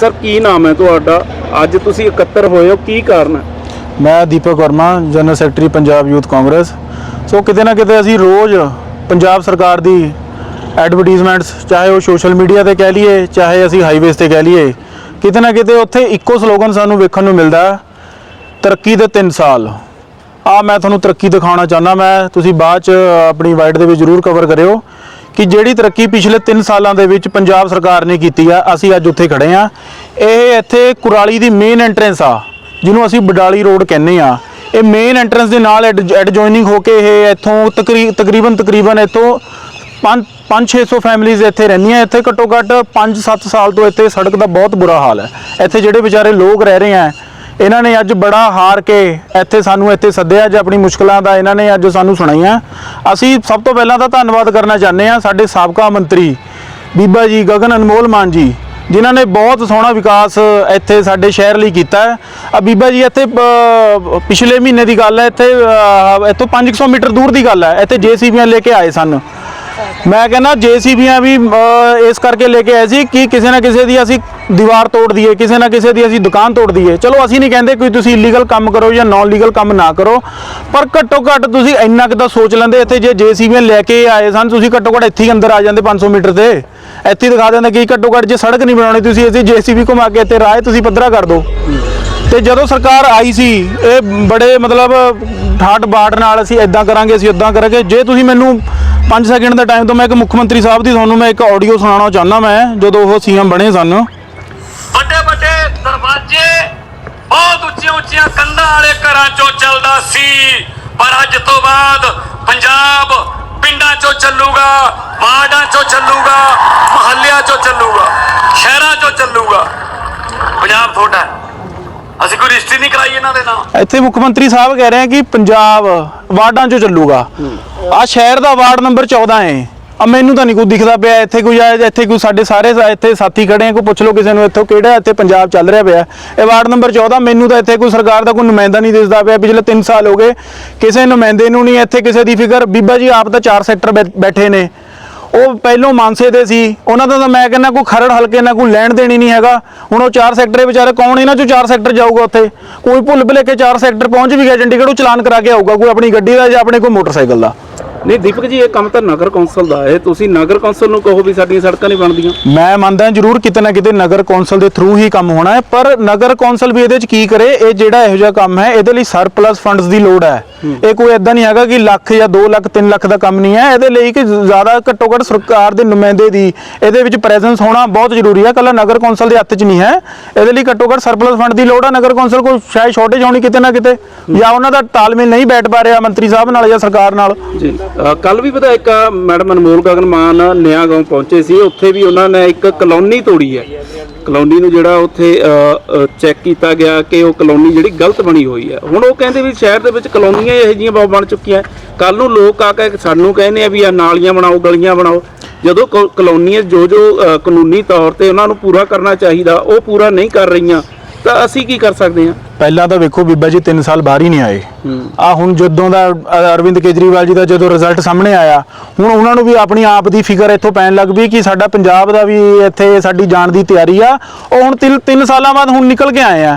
Sir, ਕੀ ਨਾਮ ਹੈ ਤੁਹਾਡਾ? ਅੱਜ ਤੁਸੀਂ ਇਕੱਤਰ ਹੋਏ ਹੋ, ਕੀ ਕਾਰਨ ਹੈ? ਮੈਂ Deepak Verma general secretary Punjab youth Congress so ਕਿਤੇ ਨਾ ਕਿਤੇ ਅਸੀਂ ਰੋਜ਼ ਪੰਜਾਬ ਸਰਕਾਰ ਦੀ ਐਡਵਰਟਾਈਜ਼ਮੈਂਟਸ ਚਾਹੇ ਉਹ ਸੋਸ਼ਲ ਮੀਡੀਆ ਤੇ ਕਹਿ ਲਈਏ, ਚਾਹੇ ਅਸੀਂ ਹਾਈਵੇਜ਼ ਤੇ ਕਹਿ ਲਈਏ, ਕਿਤੇ ਨਾ ਕਿਤੇ ਉੱਥੇ ਇੱਕੋ ਸਲੋਗਨ ਸਾਨੂੰ ਵੇਖਣ ਨੂੰ ਮਿਲਦਾ ਤਰੱਕੀ ਦੇ 3 ਸਾਲ। ਆ ਮੈਂ ਤੁਹਾਨੂੰ ਤਰੱਕੀ ਦਿਖਾਉਣਾ ਚਾਹੁੰਦਾ, ਮੈਂ, ਤੁਸੀਂ ਬਾਅਦ ਚ ਆਪਣੀ ਵਾਈਟ ਦੇ ਵਿੱਚ ਜ਼ਰੂਰ ਕਵਰ ਕਰਿਓ। ਕਿ ਜਿਹੜੀ ਤਰੱਕੀ ਪਿਛਲੇ 3 ਸਾਲਾਂ ਦੇ ਵਿੱਚ ਪੰਜਾਬ ਸਰਕਾਰ ਨੇ ਕੀਤੀ ਆ, ਅਸੀਂ ਅੱਜ ਉੱਥੇ ਖੜੇ ਆ। ਇਹ ਇੱਥੇ ਕੁਰਾਲੀ ਦੀ ਮੇਨ ਐਂਟਰੈਂਸ ਆ, ਜਿਹਨੂੰ ਅਸੀਂ ਬਡਾਲੀ ਰੋਡ ਕਹਿੰਦੇ ਆ। ਇਹ ਮੇਨ ਐਂਟਰੈਂਸ ਦੇ ਨਾਲ ਐਡ ਐਡਜੋਇਨਿੰਗ ਹੋ ਕੇ ਇਹ ਇੱਥੋਂ ਤਕਰੀ- ਤਕਰੀਬਨ ਤਕਰੀਬਨ ਇੱਥੋਂ 5 5-600 ਫੈਮਿਲੀਜ਼ ਇੱਥੇ ਰਹਿੰਦੀਆਂ, ਇੱਥੇ ਘੱਟੋ ਘੱਟ 5-7 ਸਾਲ ਤੋਂ ਇੱਥੇ ਸੜਕ ਦਾ ਬਹੁਤ ਬੁਰਾ ਹਾਲ ਹੈ। ਇੱਥੇ ਜਿਹੜੇ ਵਿਚਾਰੇ ਲੋਕ ਰਹਿ ਰਹੇ ਆ ਇਹਨਾਂ ਨੇ ਅੱਜ ਬੜਾ ਹਾਰ ਕੇ ਇੱਥੇ ਸਾਨੂੰ ਇੱਥੇ ਸੱਦਿਆ ਅੱਜ ਆਪਣੀ ਮੁਸ਼ਕਲਾਂ ਦਾ ਇਹਨਾਂ ਨੇ ਅੱਜ ਸਾਨੂੰ ਸੁਣਾਈਆਂ। ਅਸੀਂ ਸਭ ਤੋਂ ਪਹਿਲਾਂ ਤਾਂ ਧੰਨਵਾਦ ਕਰਨਾ ਚਾਹੁੰਦੇ ਆ ਸਾਡੇ ਸਾਬਕਾ ਮੰਤਰੀ ਬੀਬਾ ਜੀ ਗਗਨ ਅਨਮੋਲ ਮਾਨ ਜੀ ਜਿਨ੍ਹਾਂ ਨੇ ਬਹੁਤ ਸੋਹਣਾ ਵਿਕਾਸ ਇੱਥੇ ਸਾਡੇ ਸ਼ਹਿਰ ਲਈ ਕੀਤਾ ਹੈ। ਆ ਬੀਬਾ ਜੀ ਇੱਥੇ ਪਿਛਲੇ ਮਹੀਨੇ ਦੀ ਗੱਲ ਹੈ ਇੱਥੇ ਅ, ਇੱਥੋਂ 500 ਮੀਟਰ ਦੂਰ ਦੀ ਗੱਲ ਹੈ। ਇੱਥੇ ਜੇਸੀਬੀਆਂ ਲੈ ਕੇ ਆਏ ਸਨ। ਮੈਂ ਕਹਿੰਦਾ ਜੇਸੀਬੀਆਂ ਵੀ ਅ, ਇਸ ਕਰਕੇ ਲੈ ਕੇ ਆਏ ਸੀ ਕਿ ਕਿਸੇ ਨਾ ਕਿਸੇ ਦੀ ਅਸੀਂ ਦੀਵਾਰ ਤੋੜ ਦਈਏ ਕਿਸੇ ਨਾ ਕਿਸੇ ਦੀ ਅਸੀਂ ਦੁਕਾਨ ਤੋੜ ਦਈਏ। ਚਲੋ ਅਸੀਂ ਨਹੀਂ ਕਹਿੰਦੇ ਕੋਈ ਤੁਸੀਂ ਇਲੀਗਲ ਕੰਮ ਕਰੋ ਜਾਂ ਨਾਨ ਲੀਗਲ ਕੰਮ ਨਾ ਕਰੋ ਪਰ ਘੱਟੋ ਘੱਟ ਤੁਸੀਂ ਇੰਨਾ ਕੁ ਤਾਂ ਸੋਚ ਲੈਂਦੇ ਇੱਥੇ ਜੇ ਜੇਸੀਬੀਆਂ ਲੈ ਕੇ ਆਏ ਸਨ ਤੁਸੀਂ ਘੱਟੋ ਘੱਟ ਇੱਥੇ ਹੀ ਅੰਦਰ ਆ ਜਾਂਦੇ 500 ਮੀਟਰ ਤੇ। ਇੱਥੇ ਹੀ ਦਿਖਾ ਦਿੰਦੇ ਕਿ ਘੱਟੋ ਘੱਟ ਜੇ ਸੜਕ ਨਹੀਂ ਬਣਾਉਣੀ ਤੁਸੀਂ ਇੱਥੇ ਜੇਸੀਬੀ ਘੁਮਾ ਕੇ ਇੱਥੇ ਰਾਹ ਤੁਸੀਂ ਪੱਧਰਾ ਕਰ ਦਿਓ। ਤੇ ਜਦੋਂ ਸਰਕਾਰ ਆਈ ਸੀ ਇਹ ਬੜੇ ਮਤਲਬ ਠਾਠ ਬਾੜ ਨਾਲ ਅਸੀਂ ਇਦਾਂ ਕਰਾਂਗੇ ਅਸੀਂ ਉਦਾਂ ਕਰਾਂਗੇ। ਜੇ ਤੁਸੀਂ ਮੈਨੂੰ 5 ਸੈਕਿੰਡ ਦਾ ਟਾਈਮ ਤੋਂ ਮੈਂ ਇੱਕ ਮੁੱਖ ਮੰਤਰੀ ਸਾਹਿਬ ਦੀ ਤੁਹਾਨੂੰ ਮੈਂ ਇੱਕ ਆਡੀਓ ਸੁਣਾਉਣਾ ਚਾਹੁੰਦਾ ਮੈਂ ਜਦੋਂ ਉਹ ਸੀਐਮ ਬਣੇ ਸਨ। ਵੱਡੇ ਵੱਡੇ ਦਰਵਾਜ਼ੇ ਬਹੁਤ ਉੱਚੀਆਂ ਉੱਚੀਆਂ ਕੰਧਾਂ ਵਾਲੇ ਘਰਾਂ ਚੋਂ ਚੱਲਦਾ ਸੀ। ਪਰ ਅੱਜ ਤੋਂ ਬਾਅਦ ਪੰਜਾਬ ਪਿੰਡਾਂ ਚੋਂ ਚੱਲੂਗਾ ਵਾਰਡਾਂ ਚੋਂ ਚੱਲੂਗਾ ਮੁਹੱਲਿਆਂ ਚੋਂ ਚੱਲੂਗਾ ਸ਼ਹਿਰਾਂ ਚੋਂ ਚੱਲੂਗਾ। ਪੰਜਾਬ ਤੁਹਾਡਾ। ਅਸੀਂ ਕੋਈ ਰਿਸ਼ਤੇ ਨਹੀਂ ਕਰਾਈ ਇਹਨਾਂ ਦੇ ਨਾਲ। ਇੱਥੇ ਮੁੱਖ ਮੰਤਰੀ ਸਾਹਿਬ ਕਹਿ ਰਹੇ ਆ ਕਿ ਪੰਜਾਬ ਵਾਰਡਾਂ 'ਚੋਂ ਚੱਲੂਗਾ। ਆ ਸ਼ਹਿਰ ਦਾ ਵਾਰਡ ਨੰਬਰ 14 ਹੈ ਆ ਮੈਨੂੰ ਤਾਂ ਨਹੀਂ ਕੋਈ ਦਿਖਦਾ ਪਿਆ, ਇੱਥੇ ਕੋਈ ਆ- ਇੱਥੇ ਕੋਈ ਸਾਡੇ ਸਾਰੇ ਸਾ- ਇੱਥੇ ਸਾਥੀ ਖੜੇ ਆ, ਕੋਈ ਪੁੱਛ ਲਓ ਕਿਸੇ ਨੂੰ ਇੱਥੋਂ ਕਿਹੜਾ ਇੱਥੇ ਪੰਜਾਬ ਚੱਲ ਰਿਹਾ ਪਿਆ। ਇਹ ਵਾਰਡ ਨੰਬਰ 14 ਮੈਨੂੰ ਤਾਂ ਇੱਥੇ ਕੋਈ ਸਰਕਾਰ ਦਾ ਕੋਈ ਨੁਮਾਇੰਦਾ ਨਹੀਂ ਦਿਸਦਾ ਪਿਆ ਪਿਛਲੇ 3 ਸਾਲ ਹੋ ਗਏ। ਕਿਸੇ ਨੁਮਾਇੰਦੇ ਨੂੰ ਨਹੀਂ ਇੱਥੇ ਕਿਸੇ ਦੀ ਫਿਕਰ। ਬੀਬਾ ਜੀ, ਆਪ ਤਾਂ ਚਾਰ ਸੈਕਟਰ ਬੈ- ਬੈਠੇ ਨੇ। ਉਹ ਪਹਿਲੋਂ ਮਾਨਸੇ ਦੇ ਸੀ। ਉਹਨਾਂ ਦਾ ਤਾਂ ਮੈਂ ਕਹਿੰਦਾ ਕੋਈ ਖਰੜ ਹਲਕੇ ਨਾਲ ਕੋਈ ਲੈਣ ਦੇਣੀ ਨਹੀਂ ਹੈਗਾ। ਹੁਣ ਉਹ ਚਾਰ ਸੈਕਟਰ ਵਿਚਾਰੇ ਕੌਣ ਇਹਨਾਂ ਚੋਂ ਚਾਰ ਸੈਕਟਰ ਜਾਊਗਾ ਉੱਥੇ? ਕੋਈ ਭੁੱਲ ਭੁਲੇਖੇ ਚਾਰ ਸੈਕਟਰ ਪਹੁੰਚ ਵੀ ਗਿਆ, ਚੰਡੀਗੜ੍ਹ ਉਹ ਚਲਾਨ ਕਰਾ ਕੇ ਆਊਗਾ, ਕੋਈ ਆਪਣੀ ਗੱਡੀ ਦਾ ਜਾਂ ਆਪਣੇ ਕੋਈ ਮੋਟਰਸਾਈਕਲ ਦਾ। ਨਹੀਂ ਦੀਪਕ ਜੀ ਇਹ ਕੰਮ ਤਾਂ ਨਗਰ ਕੌਂਸਲ ਦਾ ਹੈ। ਤੁਸੀਂ ਨਗਰ ਕੌਂਸਲ ਨੂੰ ਕਹੋ ਵੀ ਸਾਡੀਆਂ ਸੜਕਾਂ ਨਹੀਂ ਬਣਦੀਆਂ। ਮੈਂ ਮੰਨਦਾ ਜ਼ਰੂਰ ਕਿਤੇ ਨਾ ਕਿਤੇ ਨਗਰ ਕੌਂਸਲ ਦੇ ਥਰੂ ਹੀ ਕੰਮ ਹੋਣਾ ਹੈ ਪਰ ਨਗਰ ਕੌਂਸਲ ਵੀ ਇਹਦੇ ਚ ਕੀ ਕਰੇ ਇਹ ਜਿਹੜਾ ਇਹੋ ਜਿਹਾ ਕੰਮ ਹੈ ਇਹਦੇ ਲਈ ਸਰਪਲਸ ਫੰਡਸ ਦੀ ਲੋੜ ਹੈ। ਇਹ ਕੋਈ ਇਦਾਂ ਨਹੀਂ ਹੈਗਾ ਕਿ ਲੱਖ ਜਾਂ 2 ਲੱਖ 3 ਲੱਖ ਦਾ ਕੰਮ ਨਹੀਂ ਹੈ। ਇਹਦੇ ਲਈ ਕਿ ਜ਼ਿਆਦਾ ਘੱਟੋ ਘੱਟ ਸਰਕਾਰ ਦੇ ਨੁਮਾਇੰਦੇ ਦੀ ਇਹਦੇ ਵਿੱਚ ਪ੍ਰੈਜ਼ੈਂਸ ਹੋਣਾ ਬਹੁਤ ਜ਼ਰੂਰੀ ਹੈ। ਕੱਲਾ ਨਗਰ ਕੌਂਸਲ ਦੇ ਹੱਥ 'ਚ ਨਹੀਂ ਹੈ। ਇਹਦੇ ਲਈ ਘੱਟੋ ਘੱਟ ਸਰਪਲਸ ਫੰਡ ਦੀ ਲੋੜ ਹੈ ਨਗਰ ਕੌਂਸਲ ਕੋਲ ਸ਼ਾਇਦ ਸ਼ਾਰਟੇਜ ਹੋਣੀ ਕਿਤੇ ਨਾ ਕਿਤੇ ਜਾਂ ਉਹਨਾਂ ਦਾ ਤਾਲਮੇਲ ਨਹੀਂ ਬੈਠ ਪਾ ਰਿਹਾ ਮੰਤਰੀ ਸਾਹਿਬ ਨਾਲ ਜਾਂ ਸਰਕਾਰ ਨਾਲ। ਜੀ। ਕੱਲ ਵੀ ਵਿਧਾਇਕ ਮੈਡਮ ਅਨਮੋਲ ਗਗਨ ਮਾਨ ਨਿਆਂ ਗਾਉਂ ਪਹੁੰਚੇ ਸੀ। ਉੱਥੇ ਵੀ ਉਹਨਾਂ ਨੇ ਇੱਕ ਕਲੋਨੀ ਤੋੜੀ ਹੈ। ਕਲੋਨੀ ਨੂੰ ਜਿਹੜਾ ਉੱਥੇ ਚੈੱਕ ਕੀਤਾ ਗਿਆ ਕਿ ਉਹ ਕਲੋਨੀ ਜਿਹੜੀ ਗਲਤ ਬਣੀ ਹੋਈ ਹੈ। ਹੁਣ ਉਹ ਕਹਿੰਦੇ ਵੀ ਸ਼ਹਿਰ ਦੇ ਵਿੱਚ ਕਲੋਨੀਆਂ ਇਹੋ ਜਿਹੀਆਂ ਬਹੁਤ ਬਣ ਚੁੱਕੀਆਂ। ਕੱਲ ਨੂੰ ਲੋਕ ਆ ਕੇ ਸਾਨੂੰ ਕਹਿੰਦੇ ਆ ਵੀ ਆ ਨਾਲੀਆਂ ਬਣਾਓ, ਗਲੀਆਂ ਬਣਾਓ। ਜਦੋਂ ਕ- ਕਲੋਨੀਆਂ ਜੋ ਜੋ ਕਾਨੂੰਨੀ ਤੌਰ ਤੇ ਉਹਨਾਂ ਨੂੰ ਪੂਰਾ ਕਰਨਾ ਚਾਹੀਦਾ, ਉਹ ਪੂਰਾ ਨਹੀਂ ਕਰ ਰਹੀਆਂ। ਤਾਂ ਅਸੀਂ ਕੀ ਕਰ ਸਕਦੇ ਹਾਂ? ਪਹਿਲਾਂ ਤਾਂ ਵੇਖੋ ਬੀਬਾ ਜੀ 3 ਸਾਲ ਬਾਹਰ ਹੀ ਨਹੀਂ ਆਏ। ਆ ਹੁਣ ਜਦੋਂ ਦਾ ਅ- ਅਰਵਿੰਦ ਕੇਜਰੀਵਾਲ ਜੀ ਦਾ ਜਦੋਂ ਰਿਜ਼ਲਟ ਸਾਹਮਣੇ ਆਇਆ ਹੁਣ ਉਹਨਾਂ ਨੂੰ ਵੀ ਆਪਣੀ ਆਪ ਦੀ ਫਿਕਰ ਇੱਥੋਂ ਪੈਣ ਲੱਗ ਪਈ ਕਿ ਸਾਡਾ ਪੰਜਾਬ ਦਾ ਵੀ ਇੱਥੇ ਸਾਡੀ ਜਾਣ ਦੀ ਤਿਆਰੀ ਆ। ਉਹ ਹੁਣ 3 ਸਾਲਾਂ ਬਾਅਦ ਹੁਣ ਨਿਕਲ ਕੇ ਆਏ ਆ।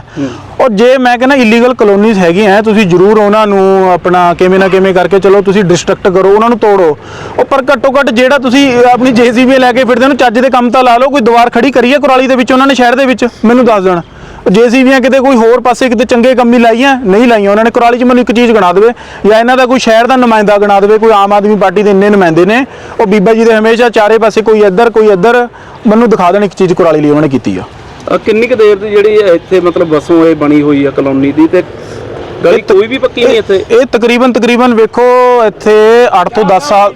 ਉਹ ਜੇ ਮੈਂ ਕਹਿੰਦਾ ਇਲੀਗਲ ਕਲੋਨੀਜ਼ ਹੈਗੀਆਂ ਤੁਸੀਂ ਜ਼ਰੂਰ ਉਹਨਾਂ ਨੂੰ ਆਪਣਾ ਕਿਵੇਂ ਨਾ ਕਿਵੇਂ ਕਰਕੇ ਚਲੋ ਤੁਸੀਂ ਡਿਸਟਰਕਟ ਕਰੋ ਉਹਨਾਂ ਨੂੰ ਤੋੜੋ। ਉਹ ਪਰ ਘੱਟੋ ਘੱਟ ਜਿਹੜਾ ਤੁਸੀਂ ਆਪਣੀ ਜੇਸੀਬੀ ਲੈ ਕੇ ਫਿਰਦੇ ਹੋ ਚੱਜ ਦੇ ਕੰਮ ਤਾਂ ਲਾ ਲਓ ਕੋਈ ਦੀਵਾਰ ਖੜੀ ਕਰੀਏ ਕੁਰਾਲੀ ਦੇ ਵਿੱਚ ਉਹਨਾਂ ਨੇ ਸ਼ਹਿਰ ਦੇ ਵਿੱਚ ਮੈਨੂੰ ਦੱਸ ਦੇਣ। ਜੇਸੀਬੀਆਂ ਕਿਤੇ ਕੋਈ ਹੋਰ ਪਾਸੇ ਕਿਤੇ ਚੰਗੇ ਕੰਮੀ ਲਾਈਆਂ ਨਹੀਂ ਲਾਈਆਂ ਉਹਨਾਂ ਨੇ ਕੁਰਾਲੀ 'ਚ ਮੈਨੂੰ ਇੱਕ ਚੀਜ਼ ਗਣਾ ਦੇਵੇ ਜਾਂ ਇਹਨਾਂ ਦਾ ਕੋਈ ਸ਼ਹਿਰ ਦਾ ਨੁਮਾਇੰਦਾ ਗਣਾ ਦੇਵੇ ਕੋਈ ਆਮ ਆਦਮੀ ਪਾਰਟੀ ਦੇ ਇੰਨੇ ਨੁਮਾਇੰਦੇ ਨੇ ਉਹ ਬੀਬਾ ਜੀ ਦੇ ਹਮੇਸ਼ਾ ਚਾਰੇ ਪਾਸੇ ਕੋਈ ਇੱਧਰ ਕੋਈ ਇੱਧਰ ਮੈਨੂੰ ਦਿਖਾ ਦੇਣ ਇੱਕ ਚੀਜ਼ ਕੁਰਾਲੀ ਲਈ ਉਹਨਾਂ ਨੇ ਕੀਤੀ ਆ। ਅ, ਕਿੰਨੀ ਕੁ ਦੇਰ ਦੀ ਜਿਹੜੀ ਇੱਥੇ ਮਤਲਬ ਵਸੋਂ ਇਹ ਬਣੀ ਹੋਈ ਆ ਕਲੋਨੀ ਦੀ ਤੇ ਗਲੀ ਕੋਈ ਵੀ ਪੱਕੀ ਨਹੀਂ ਇੱਥੇ? ਇਹ ਤਕਰੀਬਨ ਤਕਰੀਬਨ ਵੇਖੋ ਇੱਥੇ 8 ਤੋਂ 10 ਸਾਲ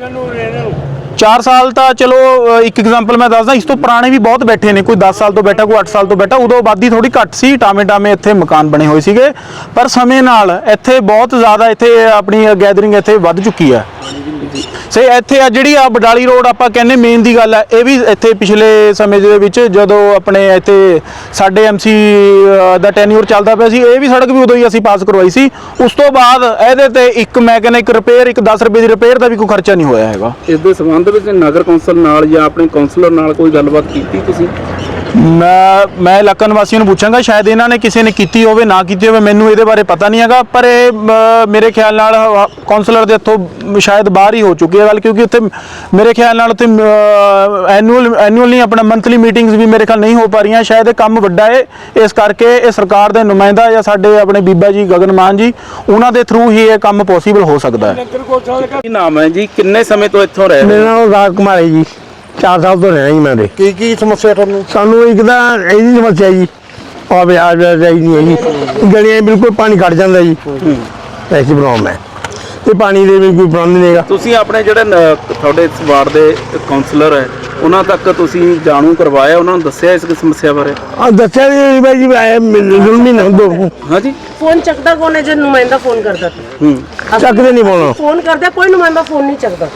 4 ਸਾਲ ਤਾਂ ਚਲੋ ਇੱਕ ਐਗਜ਼ਾਮਪਲ ਮੈਂ ਦੱਸਦਾ, ਇਸ ਤੋਂ ਪੁਰਾਣੇ ਵੀ ਬਹੁਤ ਬੈਠੇ ਨੇ, ਕੋਈ 10 ਸਾਲ ਤੋਂ ਬੈਠਾ, ਕੋਈ 8 ਸਾਲ ਤੋਂ ਬੈਠਾ, ਉਦੋਂ ਆਬਾਦੀ ਥੋੜੀ ਘੱਟ ਸੀ ਟਾਮੇ ਟਾਮੇ ਇੱਥੇ ਮਕਾਨ ਬਣੇ ਹੋਏ ਸੀਗੇ, ਪਰ ਸਮੇਂ ਨਾਲ ਇੱਥੇ ਬਹੁਤ ਜ਼ਿਆਦਾ ਇੱਥੇ ਆਪਣੀ ਗੈਦਰਿੰਗ ਇੱਥੇ ਵੱਧ ਚੁੱਕੀ ਹੈ। ਸੇ ਇੱਥੇ ਆ ਜਿਹੜੀ ਆ ਬਡਾਲੀ ਰੋਡ ਆਪਾਂ ਕਹਿੰਦੇ ਮੇਨ ਦੀ ਗੱਲ ਹੈ ਇਹ ਵੀ ਇੱਥੇ ਪਿਛਲੇ ਸਮੇਂ ਦੇ ਵਿੱਚ ਜਦੋਂ ਆਪਣੇ ਇੱਥੇ ਸਾਡੇ ਐਮਸੀ ਦਾ ਟੈਨਿਊਰ ਚੱਲਦਾ ਪਿਆ ਸੀ, ਇਹ ਵੀ ਸੜਕ ਵੀ ਉਦੋਂ ਹੀ ਅਸੀਂ ਪਾਸ ਕਰਵਾਈ ਸੀ। ਉਸ ਤੋਂ ਬਾਅਦ ਇਹਦੇ ਤੇ ਇੱਕ ਮੈਂ ਕਹਿੰਦਾ ਇੱਕ ਰਿਪੇਅਰ ਇੱਕ 10 ਰੁਪਏ ਦੀ ਰਿਪੇਅਰ ਦਾ ਵੀ ਕੋਈ ਖਰਚਾ ਨਹੀਂ ਹੋਇਆ ਹੈਗਾ। ਇਸ ਦੇ ਸੰਬੰਧ ਵਿੱਚ ਨਗਰ ਕੌਂਸਲ ਨਾਲ ਜਾਂ ਆਪਣੇ ਕੌਂਸਲਰ ਨਾਲ ਕੋਈ ਗੱਲਬਾਤ ਕੀਤੀ ਤੁਸੀਂ? ਮੈਂ ਮੈਂ ਇਲਾਕਾ ਨਿਵਾਸੀਆਂ ਨੂੰ ਪੁੱਛਾਂਗਾ ਸ਼ਾਇਦ ਇਹਨਾਂ ਨੇ ਕਿਸੇ ਨੇ ਕੀਤੀ ਹੋਵੇ ਨਾ ਕੀਤੀ ਹੋਵੇ ਮੈਨੂੰ ਇਹਦੇ ਬਾਰੇ ਪਤਾ ਨਹੀਂ ਹੈਗਾ ਪਰ ਇਹ ਮੇਰੇ ਖਿਆਲ ਨਾਲ ਕਾਉਂਸਲਰ ਦੇ ਹੱਥੋਂ ਸ਼ਾਇਦ ਬਾਹਰ ਹੀ ਹੋ ਚੁੱਕੀ ਹੈ ਗੱਲ ਕਿਉਂਕਿ ਉੱਥੇ ਮੇਰੇ ਖਿਆਲ ਨਾਲ ਉੱਥੇ ਐਨੂਅਲ ਐਨੂਅਲ ਨਹੀਂ ਆਪਣਾ ਮੰਥਲੀ ਮੀਟਿੰਗਸ ਵੀ ਮੇਰੇ ਖਿਆਲ ਨਹੀਂ ਹੋ ਪਾ ਰਹੀਆਂ ਸ਼ਾਇਦ ਇਹ ਕੰਮ ਵੱਡਾ ਹੈ ਇਸ ਕਰਕੇ ਇਹ ਸਰਕਾਰ ਦੇ ਨੁਮਾਇੰਦਾ ਜਾਂ ਸਾਡੇ ਆਪਣੇ ਬੀਬਾ ਜੀ ਗਗਨ ਮਾਨ ਜੀ ਉਹਨਾਂ ਦੇ ਥਰੂ ਹੀ ਇਹ ਕੰਮ ਪੋਸੀਬਲ ਹੋ ਸਕਦਾ ਹੈ। ਕੀ ਨਾਮ ਹੈ ਜੀ? ਕਿੰਨੇ ਸਮੇਂ ਤੋਂ ਇੱਥੋਂ ਰਹਿ ਰਹੇ ਮੇਰਾ ਨਾਮ ਰਾਜ ਕੁਮਾਰ ਹੈ ਜੀ। 4 ਸਾਲ ਤੋਂ ਰਹਿਣਾ ਜੀ ਮੈਂ ਦੇ ਕੀ ਕੀ ਸਮੱਸਿਆ ਤੁਹਾਨੂੰ? ਸਾਨੂੰ ਇੱਕ ਤਾਂ ਇਹਦੀ ਸਮੱਸਿਆ ਜੀ। ਆ ਬਿਆਜ ਜਾਈ ਨਹੀਂ ਹੈ ਜੀ ਗਲੀਆਂ 'ਚ ਬਿਲਕੁਲ ਪਾਣੀ ਘਟ ਜਾਂਦਾ ਜੀ। ਐਸੀ ਪ੍ਰੋਬਲਮ ਹੈ ਤੇ ਪਾਣੀ ਦੇ ਵੀ ਕੋਈ ਪ੍ਰਬੰਧ ਨਹੀਂ ਹੈਗਾ। ਤੁਸੀਂ ਆਪਣੇ ਜਿਹੜੇ ਨ- ਤੁਹਾਡੇ ਇਸ ਵਾਰਡ ਦੇ ਕਾਉਂਸਲਰ ਹੈ ਉਹਨਾਂ ਤੱਕ ਤੁਸੀਂ ਜਾਣੂ ਕਰਵਾਇਆ ਉਹਨਾਂ ਨੂੰ ਦੱਸਿਆ ਇਸ ਸਮੱਸਿਆ ਬਾਰੇ? ਆ ਦੱਸਿਆ ਜੀ ਬਾਈ ਜੀ ਆਏ ਜ਼ੁਲਮੀ ਨਾ ਦੋ। ਹਾਂਜੀ। ਫੋਨ ਚੱਕਦਾ ਕੌਣ ਹੈ ਜੇ ਨੁਮਾਇੰਦਾ ਫੋਨ ਕਰਦਾ? ਹੂੰ। ਚੱਕਦੇ ਨਹੀਂ ਪਾਉਣਾ ਫੋਨ ਕਰਦਾ ਕੋਈ ਨੁਮਾਇੰਦਾ ਫੋਨ ਨਹੀਂ ਚੱਕਦਾ।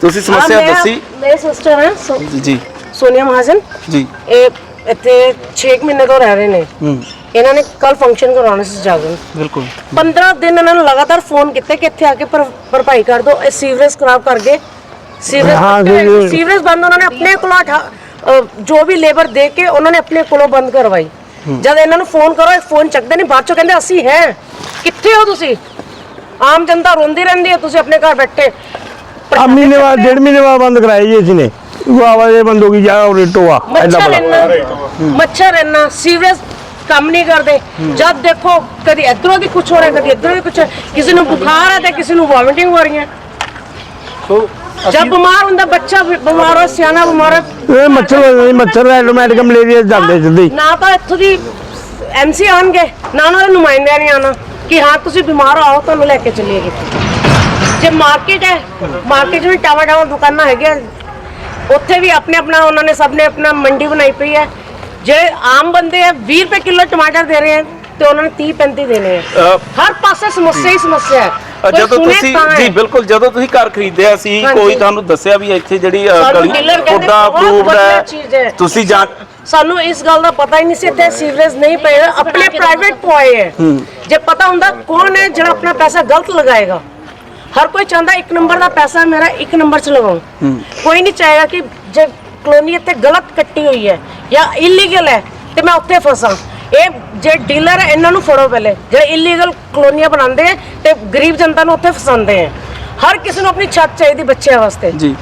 ਤੁਸੀਂ ਸਮੱਸਿਆ ਮੈਂ- ਦੱਸੀ? ਮੇਰੇ ਸਿਸਟਰ ਹੈ ਸੋ- ਜੀ। ਸੋਨੀਆ ਮਹਾਜਨ। ਜੀ। ਇਹ ਇੱਥੇ 6 ਮਹੀਨੇ ਤੋਂ ਰਹਿ ਰਹੇ ਨੇ। ਹੂੰ। ਇਹਨਾਂ ਨੇ ਕੱਲ ਫੰਕਸ਼ਨ ਕਰਾਉਣਾ ਸੀ ਜਾਗਣ ਬਿਲਕੁਲ। 15 ਦਿਨ ਇਹਨਾਂ ਨੂੰ ਲਗਾਤਾਰ ਫੋਨ ਕੀਤੇ ਕਿ ਇੱਥੇ ਆ ਕੇ ਭਰ- ਭਰਪਾਈ ਕਰ ਦਿਓ ਇਹ ਸੀਵਰੇਜ ਖਰਾਬ ਕਰ ਗਏ। ਹਾਂ, ਸੀਵਰੇਜ ਜੀ। ਸੀਵਰੇਜ ਬੰਦ ਉਹਨਾਂ ਨੇ ਆਪਣੇ ਕੋਲੋਂ ਅ, ਜੋ ਵੀ ਲੇਬਰ ਦੇ ਕੇ ਉਹਨਾਂ ਨੇ ਆਪਣੇ ਕੋਲੋਂ ਬੰਦ ਕਰਵਾਈ। ਜਦ ਇਹਨਾਂ ਨੂੰ ਫੋਨ ਕਰੋ ਇਹ ਫੋਨ ਚੱਕਦੇ ਨਹੀਂ ਬਾਅਦ ਚੋਂ ਕਹਿੰਦੇ ਅਸੀਂ ਹੈ। ਕਿੱਥੇ ਹੋ ਤੁਸੀਂ? ਆਮ ਜਨਤਾ ਰੋਂਦੀ ਰਹਿੰਦੀ ਹੈ ਤੁਸੀਂ ਆਪਣੇ ਘਰ ਬੈਠੇ। ਆ ਮਹੀਨੇ ਬਾਅਦ ਡੇਢ ਮਹੀਨੇ ਬਾਅਦ ਬੰਦ ਕਰਾਇਆ ਜੀ ਅਸੀਂ ਨੇ। ਉਹ ਆਵਾਜ਼ ਬੰਦ ਹੋ ਗਈ ਜਾ ਉਹ ਟੋਆ ਐਡਾ ਮੱਛਰ ਬੜਾ ਇੰਨਾ ਮੱਛਰ ਇੰਨਾ ਸੀਵਰੇਜ ਕੰਮ ਨਹੀਂ ਕਰਦੇ। ਜਦ ਦੇਖੋ ਕਦੀ ਇਧਰੋਂ ਦੀ ਕੁਝ ਹੋ ਰਿਹਾ ਕਦੀ ਇਧਰੋਂ ਦੀ ਕੁਝ ਕਿਸੇ ਨੂੰ ਬੁਖਾਰ ਹੈ ਤੇ ਕਿਸੇ ਨੂੰ ਵੋਮਿਟਿੰਗ ਹੋ ਰਹੀ ਹੈ ਜਦ ਬਿਮਾਰ ਹੁੰਦਾ ਬੱਚਾ ਵੀ ਬਿਮਾਰ ਹੋ ਸਿਆਣਾ ਬਿਮਾਰ ਹੈ ਇਹ ਮੱਛਰ ਹੋ ਜਾਂਦਾ ਜੀ, ਮੱਛਰ ਐਟੋਮੈਟਿਕ ਮਲੇਰੀਆ ਜਾਂਦੇ ਸਿੱਧੇ। ਨਾ ਤਾਂ ਇੱਥੋਂ ਦੀ ਐਮਸੀ ਆਣਗੇ ਨਾ ਉਹਨਾਂ ਦੇ ਨੁਮਾਇੰਦਿਆਂ ਨੇ ਆਣਾ ਕਿ ਹਾਂ ਤੁਸੀਂ ਬਿਮਾਰ ਹੋ ਆਓ ਤੁਹਾਨੂੰ ਲੈ ਕੇ ਚੱਲੀਏ ਜੇ ਮਾਰਕੀਟ ਹੈ ਮਾਰਕੀਟ ਵਿੱਚ ਟਾਵਾ ਟਾਵਾ ਦੁਕਾਨਾਂ ਹੈਗੀਆਂ। ਉੱਥੇ ਵੀ ਆਪਣੇ ਆਪਣਾ ਉਹਨਾਂ ਨੇ ਸਭ ਨੇ ਆਪਣਾ ਮੰਡੀ ਬਣਾਈ ਪਈ ਹੈ। ਜਿਹੜੇ ਆਮ ਬੰਦੇ ਆ 20 ਰੁਪਏ ਕਿਲੋ ਟਮਾਟਰ ਦੇ ਰਹੇ ਆ ਤੇ ਉਹਨਾਂ ਨੇ 30 35 ਦੇਣੇ ਆ। ਹਰ ਪਾਸੇ ਸਮੱਸਿਆ ਹੀ ਸਮੱਸਿਆ ਹੈ। ਜਦੋਂ ਤੁਸੀਂ। ਜੀ ਬਿਲਕੁਲ ਜਦੋਂ ਤੁਸੀਂ ਘਰ ਖਰੀਦਿਆ ਸੀ। ਕੋਈ ਤੁਹਾਨੂੰ ਦੱਸਿਆ ਵੀ ਇੱਥੇ ਜਿਹੜੀ ਅ, ਸਾਨੂੰ ਗਲੀ dealer ਕਹਿੰਦੇ ਤੁਹਾਡਾ ਬਹੁਤ approved ਵਧੀਆ ਚੀਜ਼ ਹੈ। ਤੁਸੀਂ ਜਾਂ ਸਾਨੂੰ ਇਸ ਗੱਲ ਦਾ ਪਤਾ ਹੀ ਨਹੀਂ ਸੀ ਇੱਥੇ ਸੀਵਰੇਜ ਨਹੀਂ ਪਏ। ਆਪਣੇ ਪ੍ਰਾਈਵੇਟ ਪਵਾਏ ਹੈ। ਜੇ ਪਤਾ ਹੁੰਦਾ ਕੌਣ ਹੈ ਜਿਹੜਾ ਆਪਣਾ ਪੈਸਾ ਗਲਤ ਲਗਾਏਗਾ? ਹਰ ਕੋਈ ਚਾਹੁੰਦਾ ਇੱਕ ਨੰਬਰ ਦਾ ਪੈਸਾ ਮੇਰਾ ਇੱਕ ਨੰਬਰ 'ਚ ਲਗਾਉਂ ਕੋਈ ਨਹੀਂ ਚਾਹੇਗਾ ਕਿ ਜੇ ਕਲੋਨੀ ਇੱਥੇ ਗਲਤ ਕੱਟੀ ਹੋਈ ਹੈ ਜਾਂ ਇਲੀਗਲ ਹੈ ਤੇ ਮੈਂ ਉੱਥੇ ਫਸਾਂ। ਇਹ ਜੇ ਡੀਲਰ ਹੈ ਇਹਨਾਂ ਨੂੰ ਫੜੋ ਪਹਿਲੇ। ਜਿਹੜੇ ਇਲੀਗਲ ਕਲੋਨੀਆਂ ਬਣਾਉਂਦੇ ਹੈ ਤੇ ਗਰੀਬ ਜਨਤਾ ਨੂੰ ਉੱਥੇ ਫਸਾਉਂਦੇ ਹੈ। ਹਰ ਕਿਸੇ ਨੂੰ ਆਪਣੀ ਛੱਤ ਚਾਹੀਦੀ ਬੱਚਿਆਂ ਵਾਸਤੇ। ਜੀ।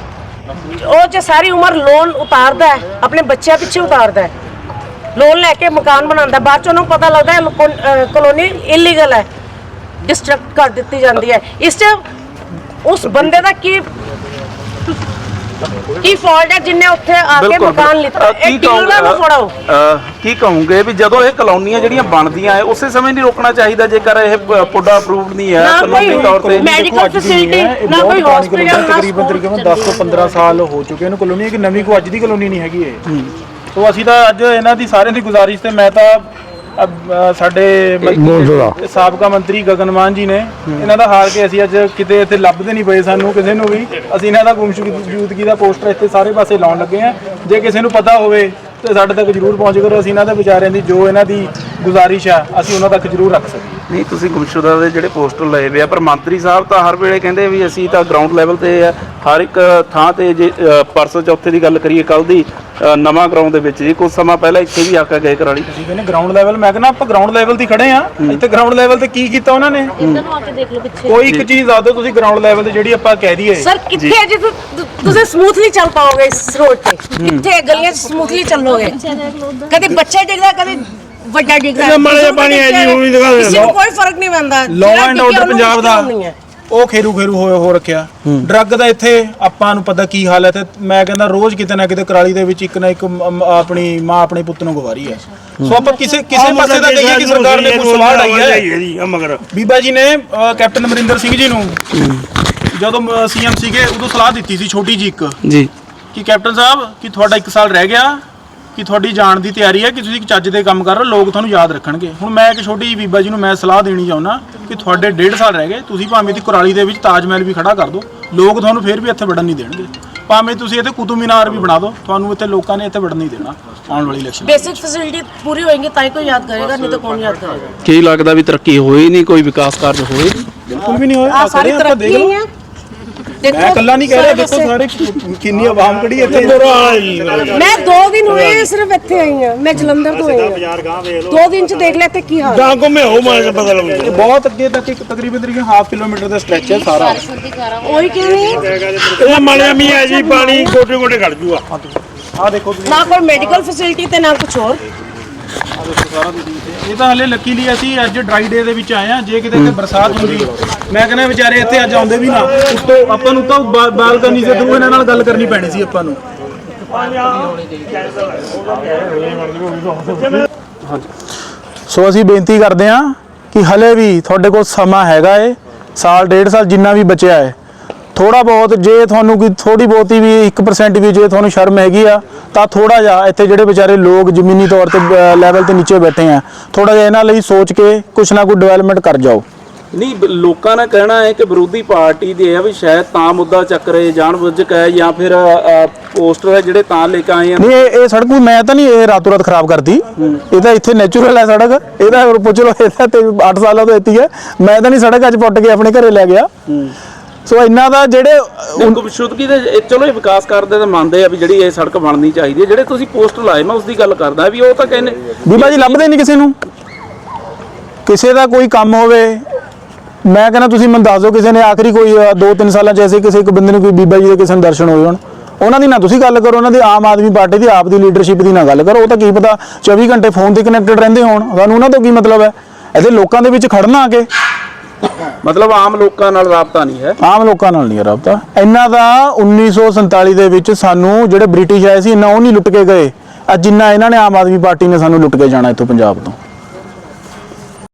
ਉਹ ਜੇ ਸਾਰੀ ਉਮਰ ਲੋਨ ਉਤਾਰਦਾ ਹੈ ਆਪਣੇ ਬੱਚਿਆਂ ਪਿੱਛੇ ਉਤਾਰਦਾ ਹੈ। ਲੋਨ ਲੈ ਕੇ ਮਕਾਨ ਬਣਾਉਂਦਾ ਬਾਅਦ ਚ ਉਹਨੂੰ ਪਤਾ ਲੱਗਦਾ ਹੈ ਕਲੋਨੀ ਇਲੀਗਲ ਹੈ। ਡਿਸਟਰਕਟ ਕਰ ਦਿੱਤੀ ਜਾਂਦੀ ਹੈ। ਇਸ ਚ ਉਸ ਬੰਦੇ ਦਾ ਕੀ ਕੀ ਫਾਲਟ ਹੈ ਜਿੰਨੇ ਉੱਥੇ ਆ ਕੇ ਬਿਲਕੁਲ ਮਕਾਨ ਲਿੱਤਾ? ਅ, ਕੀ ਇਹ ਡੀਲਰਾਂ ਨੂੰ ਫੜਾਓ? ਅ, ਕੀ ਕਹੋਗੇ ਵੀ ਜਦੋਂ ਇਹ ਕਲੋਨੀਆਂ ਜਿਹੜੀਆਂ ਬਣਦੀਆਂ ਹੈ ਉਸੇ ਸਮੇਂ ਨਹੀਂ ਰੋਕਣਾ ਚਾਹੀਦਾ ਜੇਕਰ ਇਹ ਪ- ਪੁੱਡਾ ਅਪਰੂਵਡ ਨਹੀਂ ਹੈ ਨਾ ਕਾਨੂੰਨੀ ਕੋਈ ਤੌਰ ਤੇ। ਮੈਡੀਕਲ ਫੈਸਿਲਿਟੀ ਨਾ ਕੋਈ ਹਸਪੀਟਲ ਤਕਰੀਬਨ ਤਕਰੀਬਨ 10 ਤੋਂ 15 ਸਾਲ ਹੋ ਚੁੱਕੇ ਇਹਨੂੰ ਕਲੋਨੀ ਹੈ ਕਿ ਨਵੀਂ ਕੋ ਅੱਜ ਦੀ ਕਲੋਨੀ ਨਹੀਂ ਹੈਗੀ ਇਹ। ਸੋ ਅਸੀਂ ਤਾਂ ਅੱਜ ਇਹਨਾਂ ਦੀ ਸਾਰਿਆਂ ਦੀ ਗੁਜ਼ਾਰਿਸ਼ ਤੇ ਮੈਂ ਤਾਂ ਅਬ, ਅ, ਸਾਡੇ ਮੌਜੂਦਾ। ਮੰਤਰੀ- ਸਾਬਕਾ ਮੰਤਰੀ ਗਗਨ ਮਾਨ ਜੀ ਨੇ। ਇਹਨਾਂ ਦਾ ਹਾਰ ਕੇ ਅਸੀਂ ਅੱਜ ਕਿਤੇ ਇੱਥੇ ਲੱਭਦੇ ਨਹੀਂ ਪਏ ਸਾਨੂੰ ਕਿਸੇ ਨੂੰ ਵੀ। ਅਸੀਂ ਇਹਨਾਂ ਦਾ ਗੁੰਮਸ਼ੁਦਗੀ ਦਾ ਪੋਸਟਰ ਇੱਥੇ ਸਾਰੇ ਪਾਸੇ ਲਾਉਣ ਲੱਗੇ ਆ ਜੇ ਕਿਸੇ ਨੂੰ ਪਤਾ ਹੋਵੇ ਤੇ ਸਾਡੇ ਤੱਕ ਜਰੂਰ ਪਹੁੰਚ ਕਰੋ। ਅਸੀਂ ਇਹਨਾਂ ਦੇ ਵਿਚਾਰਿਆਂ ਦੀ ਜੋ ਇਹਨਾਂ ਦੀ ਗੁਜ਼ਾਰਿਸ਼ ਆ ਅਸੀਂ ਉਹਨਾਂ ਤੱਕ ਜਰੂਰ ਰੱਖ ਸਕੀਏ। ਨਹੀਂ ਤੁਸੀਂ ਗੁੰਮਸ਼ੁਦਾ ਦੇ ਜਿਹੜੇ ਪੋਸਟਰ ਲਏ ਵੇ ਆ ਪਰ ਮੰਤਰੀ ਸਾਹਿਬ ਤਾਂ ਹਰ ਵੇਲੇ ਕਹਿੰਦੇ ਵੀ ਅਸੀਂ ਤਾਂ ਗਰਾਊਂਡ ਲੈਵਲ ਤੇ ਆ ਹਰ ਇੱਕ ਥਾਂ ਤੇ ਜੇ ਪਰਸੋਂ ਚੌਥੇ ਦੀ ਗੱਲ ਕਰੀਏ ਕੱਲ ਦੀ ਨਵਾਂ ਗਰਾਊਂਡ ਦੇ ਵਿੱਚ ਜੀ ਕੁਝ ਸਮਾਂ ਪਹਿਲਾਂ ਇੱਥੇ ਵੀ ਆ ਕੇ ਗਏ ਕਰਾਲੀ। ਅਸੀਂ ਕਹਿੰਦੇ ਗਰਾਊਂਡ ਲੈਵਲ ਮੈਂ ਕਹਿੰਦਾ ਆਪਾਂ ਗਰਾਊਂਡ ਲੈਵਲ ਤੇ ਖੜੇ ਆ। ਇੱਥੇ ਗਰਾਊਂਡ ਲੈਵਲ ਤੇ ਕੀ ਕੀਤਾ ਉਹਨਾਂ ਨੇ? ਇਹਨਾਂ ਨੂੰ ਆ ਕੇ ਦੇਖ ਲਓ ਪਿੱਛੇ। ਕੋਈ ਇੱਕ ਚੀਜ਼ ਦੱਸ ਦਿਓ ਤੁਸੀਂ ਗਰਾਊਂਡ ਲੈਵਲ ਤੇ ਜਿਹੜੀ ਆਪਾਂ ਕਹਿ ਦਈਏ। ਸਰ ਕਿੱਥੇ ਜੇ? ਤੁਸੀਂ ਸਮੂਥਲੀ ਚੱਲ ਪਾਓਗੇ ਇਸ ਰੋਡ ਤੇ। ਕਿੱਥੇ ਗਲੀਆਂ 'ਚ ਸਮੂਥਲੀ ਚੱਲੋਗੇ। ਕਦੇ ਬੱਚਾ ਡਿੱਗਦਾ ਕਦੇ ਵੱਡਾ ਡਿੱਗਦਾ ਇਹਦਾ ਮਾੜਾ ਜਿਹਾ ਪਾਣੀ ਹੈ ਜੀ, ਉਹ ਵੀ ਦਿਖਾ ਦਿਓ। ਕਿਸੇ ਨੂੰ ਕੋਈ ਫ਼ਰਕ ਨਹੀਂ ਪੈਂਦਾ। ਲਾਅ ਜਿਹੜਾ ਐਂਡ ਡਿੱਗਿਆ ਆਰਡਰ ਉਹਨੂੰ ਪੰਜਾਬ ਦਾ। ਮੁਸ਼ਕਿਲ ਨਹੀਂ ਹੈ। ਉਹ ਖੇਰੂ ਖੇਰੂ ਹੋ ਹੋ ਰੱਖਿਆ। ਡਰੱਗ ਦਾ ਇੱਥੇ ਆਪਾਂ ਨੂੰ ਪਤਾ ਕੀ ਹਾਲ ਹੈ ਤੇ ਮੈਂ ਕਹਿੰਦਾ ਰੋਜ਼ ਕਿਤੇ ਨਾ ਕਿਤੇ ਕਰਾਲੀ ਦੇ ਵਿੱਚ ਇੱਕ ਨਾ ਇੱਕ ਮ- ਮ- ਆਪਣੀ ਮਾਂ ਆਪਣੇ ਪੁੱਤ ਨੂੰ ਗਵਾਰੀ ਹੈ। ਸੋ ਆਪਾਂ ਕਿਸੇ ਕਿਸੇ ਪਾਸੇ ਦਾ ਕਹੀਏ ਕਿ ਸਰਕਾਰ ਨੇ ਕੁਝ ਸਵਾਲ ਆਈ ਹੈ ਜੀ ਮਗਰ। ਬੀਬਾ ਜੀ ਨੇ ਅ, ਕੈਪਟਨ ਅਮਰਿੰਦਰ ਸਿੰਘ ਜੀ ਨੂੰ ਜਦੋਂ ਸੀਐਮ ਸੀਗੇ ਉਦੋਂ ਸਲਾਹ ਦਿੱਤੀ ਸੀ ਛੋਟੀ ਜੀ ਇੱਕ। ਜੀ। ਕਿ ਕੈਪਟਨ ਸਾਹਿਬ ਕਿ ਤੁਹਾਡਾ 1 ਸਾਲ ਰਹਿ ਗਿਆ ਕਿ ਤੁਹਾਡੀ ਜਾਣ ਦੀ ਤਿਆਰੀ ਹੈ ਕਿ ਤੁਸੀਂ ਇੱਕ ਚੱਜ ਦੇ ਕੰਮ ਕਰ ਰਹੇ ਹੋ ਲੋਕ ਤੁਹਾਨੂੰ ਯਾਦ ਰੱਖਣਗੇ। ਹੁਣ ਮੈਂ ਇੱਕ ਛੋਟੀ ਜਿਹੀ ਬੀਬਾ ਜੀ ਨੂੰ ਮੈਂ ਸਲਾਹ ਦੇਣੀ ਚਾਹੁੰਦਾ ਕਿ ਤੁਹਾਡੇ 1.5 ਸਾਲ ਰਹਿ ਗਏ ਤੁਸੀਂ ਭਾਵੇਂ ਤੇ ਕੁਰਾਲੀ ਦੇ ਵਿੱਚ ਤਾਜ ਮਹਿਲ ਵੀ ਖੜਾ ਕਰ ਦਿਓ ਲੋਕ ਤੁਹਾਨੂੰ ਫੇਰ ਵੀ ਇੱਥੇ ਵੜਨ ਨਹੀਂ ਦੇਣਗੇ। ਭਾਵੇਂ ਤੁਸੀਂ ਇੱਥੇ ਕੁਤੁਬ ਮੀਨਾਰ ਵੀ ਬਣਾ ਦਿਓ ਤੁਹਾਨੂੰ ਇੱਥੇ ਲੋਕਾਂ ਨੇ ਇੱਥੇ ਵੜਨ ਨਹੀਂ ਦੇਣਾ ਆਉਣ ਵਾਲੀ ਇਲੈਕਸ਼ਨ ਬੇਸਿਕ ਫੈਸਿਲਿਟੀ ਪੂਰੀ ਹੋਏਗੀ ਤਾਂ ਹੀ ਕੋਈ ਯਾਦ ਕਰੇਗਾ ਨਹੀਂ ਤਾਂ ਕੌਣ ਯਾਦ ਕਰੇਗਾ? ਕੀ ਲੱਗਦਾ ਵੀ ਤਰੱਕੀ ਹੋਈ ਨਹੀਂ ਕੋਈ ਵਿਕਾਸ ਕਾਰਜ ਹੋਏ ਬਿਲਕੁਲ ਵੀ ਨਹੀਂ ਹੋਇਆ ਆ ਸਾਰੀ ਤਰੱਕੀ ਲਓ। ਹੀ। ਮੈਂ ਇਕੱਲਾ ਨਹੀਂ ਕਹਿ ਰਿਹਾ ਦੇਖੋ ਸਾਰੇ ਕਿੰਨੀ ਆਵਾਮ ਖੜੀ ਇੱਥੇ। ਮੈਂ 2 ਦਿਨ ਹੋਏ ਸਿਰਫ ਇੱਥੇ ਆਈ ਹਾਂ ਮੈਂ ਜਲੰਧਰ ਤੋਂ ਆਈ ਹਾਂ। 2 ਦਿਨ ਚ ਦੇਖ ਲੈ ਤੇ ਕੀ ਹਾਲ ਹੈ। ਗਾਂ ਕੋ ਮੈਂ ਹੋ ਮਾਰ ਪਤਾ ਲੱਗ ਬਹੁਤ ਅੱਗੇ ਤੱਕ ਇੱਕ ਤਕਰੀਬਨ ਤਕਰੀਬਨ ਹਾਫ ਕਿਲੋਮੀਟਰ ਦਾ ਸਟ੍ਰੈਚ ਹੈ ਸਾਰਾ। ਉਹੀ ਨਹੀਂ? ਇਹ ਮਾਲਿਆ ਮੀ ਹੈ ਜੀ ਪਾਣੀ ਗੋਟੇ ਗੋਟੇ ਖੜ ਜੂਗਾ। ਆ ਦੇਖੋ ਨਾ ਕੋਈ ਮੈਡੀਕਲ ਫੈਸਿਲਿਟੀ ਤੇ ਨਾ ਕੁਝ ਹੋਰ। ਇਹ ਤਾਂ ਹਲੇ ਲੱਕੀਲੀ ਅਸੀਂ ਅੱਜ ਡਰਾਈ ਡੇ ਦੇ ਵਿੱਚ ਆਏ ਆ ਜੇ ਕਿਤੇ ਇੱਥੇ ਬਰਸਾਤ ਹੁੰਦੀ, ਮੈਂ ਕਹਿੰਦਾ ਵਿਚਾਰੇ ਇੱਥੇ ਅੱਜ ਆਉਂਦੇ ਵੀ ਨਾ। ਉੱਤੋਂ ਆਪਾਂ ਨੂੰ ਤਾਂ ਬਾ- ਬਾਲਕਨੀ ਦੇ ਥਰੂ ਇਹਨਾਂ ਨਾਲ ਗੱਲ ਕਰਨੀ ਪੈਣੀ ਸੀ ਆਪਾਂ ਨੂੰ। ਸੋ ਅਸੀਂ ਬੇਨਤੀ ਕਰਦੇ ਹਾਂ ਕਿ ਹਲੇ ਵੀ ਤੁਹਾਡੇ ਕੋਲ ਸਮਾਂ ਹੈਗਾ ਏ। ਸਾਲ, ਡੇਢ ਸਾਲ ਜਿੰਨਾ ਵੀ ਬਚਿਆ ਹੈ ਥੋੜਾ ਬਹੁਤ ਜੇ ਤੁਹਾਨੂੰ ਕੋਈ ਥੋੜੀ ਬਹੁਤੀ ਵੀ 1% ਵੀ ਜੇ ਤੁਹਾਨੂੰ ਸ਼ਰਮ ਹੈਗੀ ਆ ਤਾਂ ਥੋੜਾ ਜਿਹਾ ਇੱਥੇ ਜਿਹੜੇ ਵਿਚਾਰੇ ਲੋਕ ਜ਼ਮੀਨੀ ਤੌਰ ਤੇ ਲੈਵਲ ਤੇ ਨੀਚੇ ਬੈਠੇ ਆ ਥੋੜਾ ਜਿਹਾ ਇਹਨਾਂ ਲਈ ਸੋਚ ਕੇ ਕੁਛ ਨਾ ਕੋਈ ਡਿਵੈਲਪਮੈਂਟ ਕਰ ਜਾਓ। ਨਹੀਂ ਲੋਕਾਂ ਦਾ ਕਹਿਣਾ ਹੈ ਕਿ ਵਿਰੋਧੀ ਪਾਰਟੀ ਦੇ ਆ ਵੀ ਸ਼ਾਇਦ ਤਾਂ ਮੁੱਦਾ ਚੱਕ ਰਹੇ ਜਾਣਬੁੱਝ ਕੇ ਹੈ ਜਾਂ ਫਿਰ ਪੋਸਟਰ ਹੈ ਜਿਹੜੇ ਤਾਂ ਲੈ ਕੇ ਆਏ ਆ। ਨਹੀਂ ਇਹ ਇਹ ਸੜਕ ਨੂੰ ਮੈਂ ਤਾਂ ਨਹੀਂ ਇਹ ਰਾਤੋਂ ਰਾਤ ਖਰਾਬ ਕਰਦੀ। ਇਹ ਤਾਂ ਇੱਥੇ ਨੇਚਰਲ ਹੈ ਸੜਕ। ਇਹਦਾ ਪੁੱਛ ਲਓ ਇਹਦਾ ਤੇ 8 ਸਾਲਾਂ ਤੋਂ ਇੱਥੇ ਹੈ ਮੈਂ ਤਾਂ ਨਹੀਂ ਸੜਕ ਅੱਜ ਪੁੱਟ ਕੇ ਆਪਣੇ ਘਰੇ ਲੈ ਗਿਆ। ਸੋ ਇਹਨਾਂ ਦਾ ਜਿਹੜੇ ਗੁਪਸ਼ੁਦਗੀ ਦੇ ਇਹ ਚਲੋ ਇਹ ਵਿਕਾਸ ਕਰਦੇ ਤਾਂ ਮੰਨਦੇ ਆ ਵੀ ਜਿਹੜੀ ਇਹ ਸੜਕ ਬਣਨੀ ਚਾਹੀਦੀ ਹੈ। ਜਿਹੜੇ ਤੁਸੀਂ ਪੋਸਟਰ ਲਾਏ ਮੈਂ ਉਸ ਦੀ ਗੱਲ ਕਰਦਾ ਵੀ ਉਹ ਤਾਂ ਕਹਿੰਦੇ ਬੀਬਾ ਜੀ ਲੱਭਦੇ ਨਹੀਂ ਕਿਸੇ ਨੂੰ? ਕਿਸੇ ਦਾ ਕੋਈ ਕੰਮ ਹੋਵੇ ਮੈਂ ਕਹਿੰਦਾ ਤੁਸੀਂ ਮੈਨੂੰ ਦੱਸ ਦਿਓ ਕਿਸੇ ਨੇ ਆਖਰੀ ਕੋਈ 2-3 ਸਾਲਾਂ ਚ ਐਸੇ ਕਿਸੇ ਇੱਕ ਬੰਦੇ ਨੂੰ ਕੋਈ ਬੀਬਾ ਜੀ ਦੇ ਕਿਸੇ ਨੂੰ ਦਰਸ਼ਨ ਹੋਏ ਹੋਣ। ਉਹਨਾਂ ਦੀ ਨਾ ਤੁਸੀਂ ਗੱਲ ਕਰੋ ਉਹਨਾਂ ਦੀ ਆਮ ਆਦਮੀ ਪਾਰਟੀ ਦੀ ਆਪ ਦੀ ਲੀਡਰਸ਼ਿਪ ਦੀ ਨਾ ਗੱਲ ਕਰੋ। ਉਹ ਤਾਂ ਕੀ ਪਤਾ 24 ਘੰਟੇ ਫੋਨ ਤੇ ਕਨੈਕਟਡ ਰਹਿੰਦੇ ਹੋਣ। ਤੁਹਾਨੂੰ ਉਹਨਾਂ ਤੋਂ ਕੀ ਮਤਲਬ ਹੈ? ਇਹਦੇ ਲੋਕਾਂ ਦੇ ਵਿੱਚ ਖੜਨਾ ਆ ਕੇ। ਮਤਲਬ ਆਮ ਲੋਕਾਂ ਨਾਲ ਰਾਬਤਾ ਨਹੀਂ ਹੈ। ਆਮ ਲੋਕਾਂ ਨਾਲ ਨਹੀਂ ਰਾਬਤਾ। ਇਹਨਾਂ ਦਾ 1947 ਦੇ ਵਿੱਚ ਸਾਨੂੰ ਜਿਹੜੇ ਬ੍ਰਿਟਿਸ਼ ਆਏ ਸੀ, ਇੰਨਾ ਉਹ ਨਹੀਂ ਲੁੱਟ ਕੇ ਗਏ। ਅੱਜ ਜਿੰਨਾ ਇਹਨਾਂ ਨੇ ਆਮ ਆਦਮੀ ਪਾਰਟੀ ਨੇ ਸਾਨੂੰ ਲੁੱਟ ਕੇ ਜਾਣਾ ਇੱਥੋਂ ਪੰਜਾਬ ਤੋਂ।